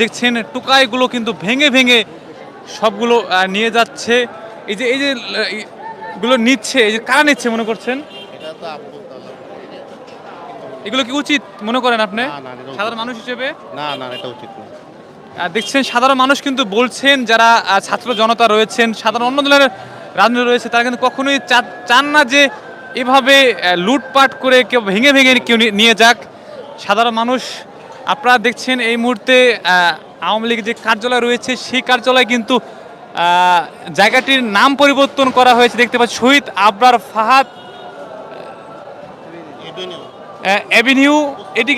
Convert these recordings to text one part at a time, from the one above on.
দেখছেন টোকাইগুলো কিন্তু ভেঙে ভেঙে সবগুলো নিয়ে যাচ্ছে। এই যে এই যে গুলো নিচ্ছে এই যে কারা নিচ্ছে মনে করছেন। এগুলো কি উচিত মনে করেন আপনি? সাধারণ মানুষ হিসেবে? না না এটা উচিত না। দেখছেন সাধারণ মানুষ কিন্তু বলছেন যারা ছাত্র জনতা রয়েছেন সাধারণ অন্য দলের রাজনীতি রয়েছে তারা কিন্তু কখনোই চান না যে এভাবে লুটপাট করে কেউ ভেঙে ভেঙে কেউ নিয়ে যাক। সাধারণ মানুষ আপনারা দেখছেন এই মুহূর্তে আওয়ামী লীগের যে কার্যালয় রয়েছে, সেই কার্যালয় কিন্তু জায়গাটির নাম পরিবর্তন করা হয়েছে। দেখতে পাচ্ছি শহীদ আবরার ফাহাদ অ্যাভিনিউ। এটি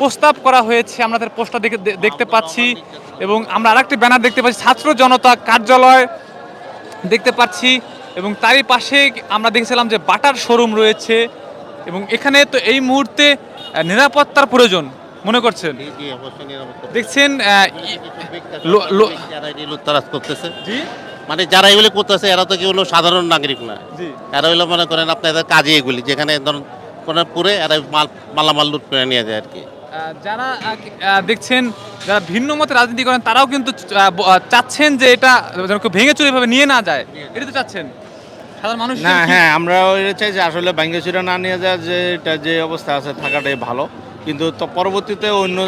প্রস্তাব করা হয়েছে, আমরা তার পোস্টার দেখে দেখতে পাচ্ছি। এবং আমরা আরেকটি ব্যানার দেখতে পাচ্ছি, ছাত্র জনতা কার্যালয় দেখতে পাচ্ছি। এবং তারই পাশে আমরা দেখেছিলাম যে বাটার শোরুম রয়েছে। এবং এখানে তো এই মুহূর্তে নিরাপত্তার প্রয়োজন। মনে করছেন? দেখছেন করতেছে। জি। মানে যারা এগুলি করতেছে এরা তো কি হলো সাধারণ নাগরিক না। জি। এরা হইল মনে করেন আপনাদের কাজে এগুলি যেখানে ধরুন কোনো পুরে এরা মাল মালামাল লুট করে নিয়ে যায় আর কি। আহ, যারা দেখছেন যারা ভিন্ন মতে রাজনীতি করেন তারাও কিন্তু চাচ্ছেন যে এটা যেন কেউ ভেঙে চুরে এভাবে নিয়ে না যায়। এটা তো চাচ্ছেন? সাধারণ মানুষ না হ্যাঁ আমরা চাই যে আসলে ব্যাঙ্গেচুরা না নিয়ে যায় যে এটা যে অবস্থা আছে থাকাটাই ভালো। কিন্তু পরবর্তীতে অন্য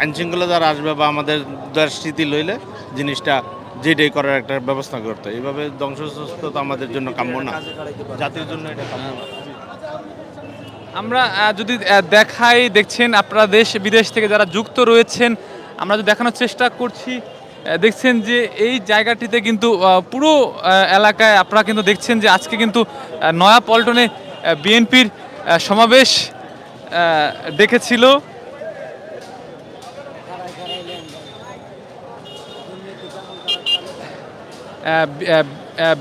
আইন শৃঙ্খলা যারা আসবে বা আমাদের যার স্মৃতি লইলে জিনিসটা যেটাই করার একটা ব্যবস্থা করতে। এইভাবে ধ্বংসস্ত তো আমাদের জন্য কাম্য না জাতির জন্য এটা কাম্য না আমরা যদি দেখাই, দেখছেন আপনারা দেশ, বিদেশ থেকে যারা যুক্ত রয়েছেন, আমরা যদি দেখানোর চেষ্টা করছি দেখছেন যে এই জায়গাটিতে কিন্তু পুরো এলাকায় আপনারা কিন্তু দেখছেন যে আজকে কিন্তু নয়া পল্টনে বিএনপির সমাবেশ ডেকেছিল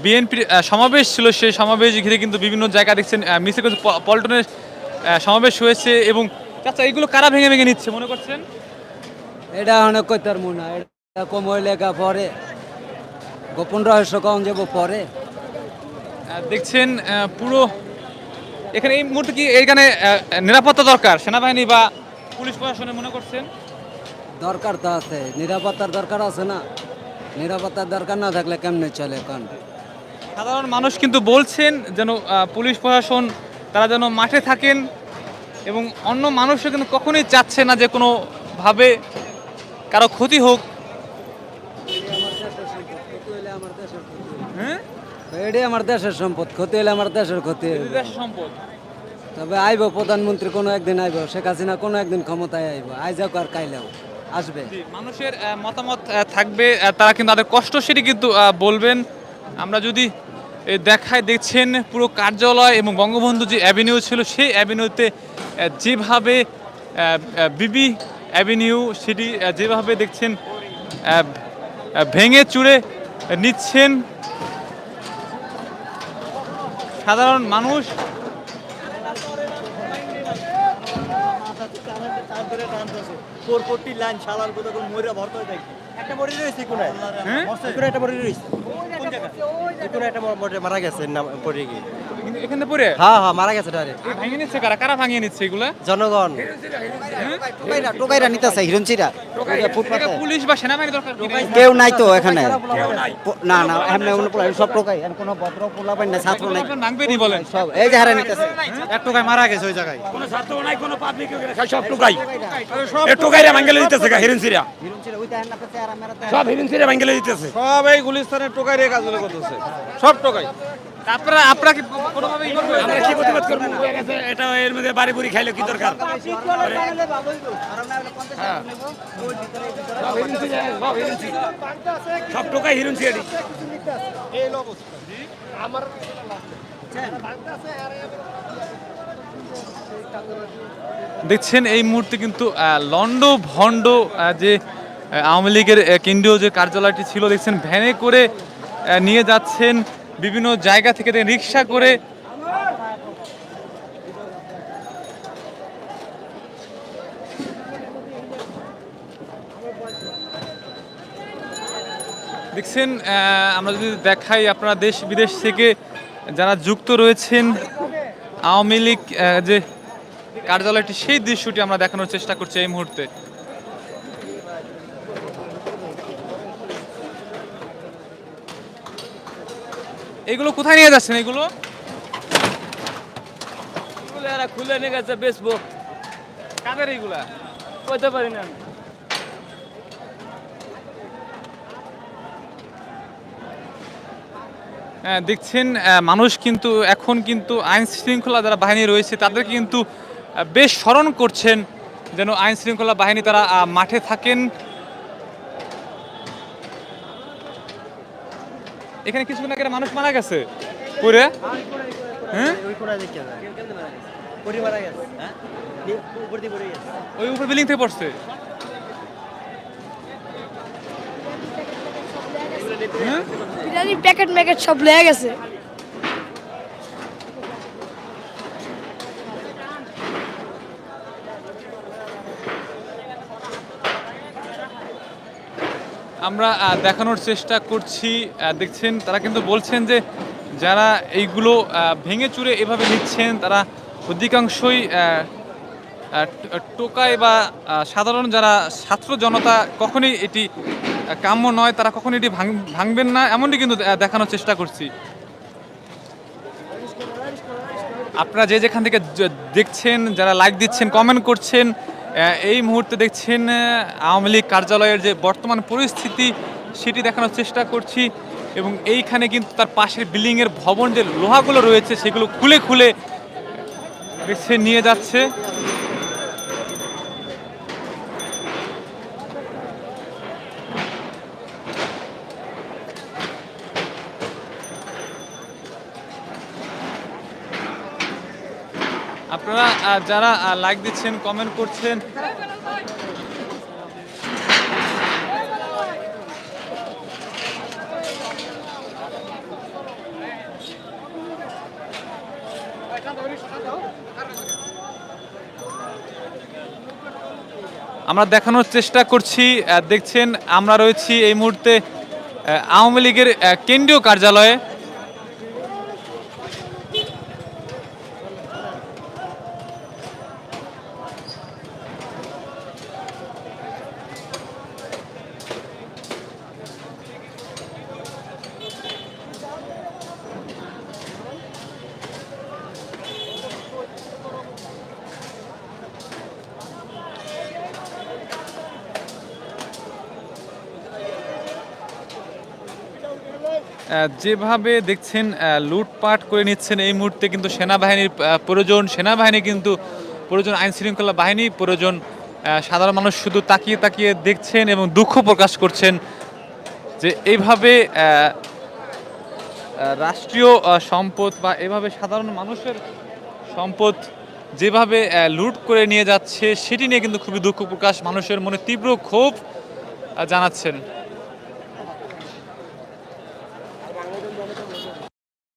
বিএনপির সমাবেশ ছিল সেই সমাবেশ ঘিরে কিন্তু বিভিন্ন জায়গা দেখছেন মিছিল কিন্তু পল্টনের সমাবেশ হয়েছে এবং আচ্ছা এইগুলো কারা ভেঙে ভেঙে নিচ্ছে মনে করছেন? এটা অনেক কইতার মনে হয় এটা কমই লেখা পরে। গোপন রহস্য কম যাব পরে। দেখছেন পুরো এখানে এই মুহূর্তে কি এখানে নিরাপত্তা দরকার? সেনাবাহিনী বা পুলিশ প্রশাসনে মনে করছেন? দরকার তো আছে। নিরাপত্তার দরকার আছে না? নিরাপত্তার দরকার না থাকলে কেমনে চলে কান সাধারণ মানুষ কিন্তু বলছেন যেন পুলিশ প্রশাসন তারা যেন মাঠে থাকেন এবং অন্য মানুষও কিন্তু কখনোই চাচ্ছে না যে কোনোভাবে কারও ক্ষতি হোক হ্যাঁ এটাই আমার দেশের সম্পদ ক্ষতি হলে আমার দেশের ক্ষতি সম্পদ। তবে আইব প্রধানমন্ত্রী কোনো একদিন আইব শেখ হাসিনা কোনো একদিন ক্ষমতায় আইব আইজাক আর কাইলেও আসবে। মানুষের মতামত থাকবে তারা কিন্তু তাদের কষ্ট সেটি কিন্তু বলবেন। আমরা যদি দেখায় দেখছেন পুরো কার্যালয় এবং বঙ্গবন্ধু যে অ্যাভিনিউ ছিল সেই অ্যাভিনিউতে যেভাবে বিবি অ্যাভিনিউ সেটি যেভাবে দেখছেন ভেঙে চুরে নিচ্ছেন সাধারণ মানুষ। পরপরটি লাইন শালার কোথাও কোন ময়রা ভর্ত হয়ে থাকে একটা মরে রয়েছে হ্যাঁ? কোন একটা রয়েছে। কোন জায়গা কোন একটা মরে মারা গেছে নাম পড়ে গিয়ে। এখানে- পড়ে? হ্যাঁ হ্যাঁ মারা গেছে ডাইরেক্ট এই ভাঙিয়ে নিচ্ছে কারা? কারা ভাঙিয়ে নিচ্ছে এগুলা? জনগণ। টোকাইরা টোকাইরা নিতেছে হিরণচিরা। এটা পুলিশ বা সেনাবাহিনী দরকার কেউ নাই তো এখানে। না না এমনি এমনি পোলা সব টোকাই। আর কোনো ভদ্র পোলা পাই না ছাত্র নাই। আপনার নাংবেদি বলেন। সব এই যে হারা নিতেছে। এক টোকাই মারা গেছে ওই জায়গায়। সব টুকাই। এ টুকাইরা। ভাঙ্গেলে দিতেছে গা হিরণসিরা হিরণচিরা ওই দেখেন না চেহারা মেরা সব হিরণসিরা ভাঙ্গেলে দিতেছে। সব এই গুলিস্তানের টোকাই কাজগুলো করতেছে। সব টোকাই। আপনারা আপনারা কি কোনোভাবে আমরা কি প্রতিবাদ করব এটা এর মধ্যে বাড়ি বুড়ি খাইলে কি দরকার হ্যাঁ। সব হিরণসিরা, সব হিরণসিরা। সব টোকাই হিরণসিরা দেখছেন এই মুহূর্তে কিন্তু লন্ড ভন্ড যে আওয়ামী লীগের কেন্দ্রীয় যে কার্যালয়টি ছিল দেখছেন ভ্যানে করে নিয়ে যাচ্ছেন বিভিন্ন জায়গা থেকে রিক্সা করে দেখছেন আমরা যদি দেখাই আপনারা দেশ বিদেশ থেকে যারা যুক্ত রয়েছেন, আওয়ামী লীগ যে কার্যালয়টি, সেই দৃশ্যটি আমরা দেখানোর চেষ্টা করছি এই মুহূর্তে। এগুলো কোথায় নিয়ে যাচ্ছেন এগুলো? এগুলো এরা খুলে নিয়ে গেছে বেচবো। কাদের এইগুলা কইতে পারি না হ্যাঁ, দেখছেন মানুষ কিন্তু এখন কিন্তু আইন শৃঙ্খলা যারা বাহিনী রয়েছে তাদের কিন্তু বেশ স্মরণ করছেন যেন আইন শৃঙ্খলা বাহিনী তারা মাঠে থাকেন। এখানে কিছুদিন আগে মানুষ মারা গেছে। পুরে হ্যাঁ? ওই উপর বিল্ডিং থেকে পড়ছে। হ্যাঁ? বিরিয়ানি প্যাকেট ম্যাকেট সব লেগে গেছে। আমরা দেখানোর চেষ্টা করছি। দেখছেন, তারা কিন্তু বলছেন যে যারা এইগুলো ভেঙে চুরে এভাবে নিচ্ছেন, তারা অধিকাংশই টোকায় বা সাধারণ যারা ছাত্র জনতা কখনই এটি কাম্য নয়, তারা কখনোই এটি ভাঙ- ভাঙবেন না। এমনটি কিন্তু দেখানোর চেষ্টা করছি। আপনারা যে যেখান থেকে দেখছেন, যারা লাইক দিচ্ছেন কমেন্ট করছেন এই মুহূর্তে দেখছেন আওয়ামী লীগ কার্যালয়ের যে বর্তমান পরিস্থিতি, সেটি দেখানোর চেষ্টা করছি এবং এইখানে কিন্তু তার পাশের বিল্ডিংয়ের ভবন যে লোহাগুলো রয়েছে, সেগুলো খুলে খুলে নিয়ে যাচ্ছে। আপনারা যারা লাইক দিচ্ছেন কমেন্ট করছেন, আমরা দেখানোর চেষ্টা করছি দেখছেন, আমরা রয়েছি এই মুহূর্তে আওয়ামী লীগের কেন্দ্রীয় কার্যালয়ে। যেভাবে দেখছেন লুটপাট করে নিচ্ছেন এই মুহূর্তে কিন্তু সেনাবাহিনীর প্রয়োজন। সেনাবাহিনী কিন্তু প্রয়োজন আইন শৃঙ্খলা বাহিনী প্রয়োজন। সাধারণ মানুষ শুধু তাকিয়ে তাকিয়ে দেখছেন এবং দুঃখ প্রকাশ করছেন যে এইভাবে রাষ্ট্রীয় সম্পদ বা এভাবে সাধারণ মানুষের সম্পদ যেভাবে লুট করে নিয়ে যাচ্ছে, সেটি নিয়ে কিন্তু খুবই দুঃখ প্রকাশ। মানুষের মনে তীব্র ক্ষোভ জানাচ্ছেন।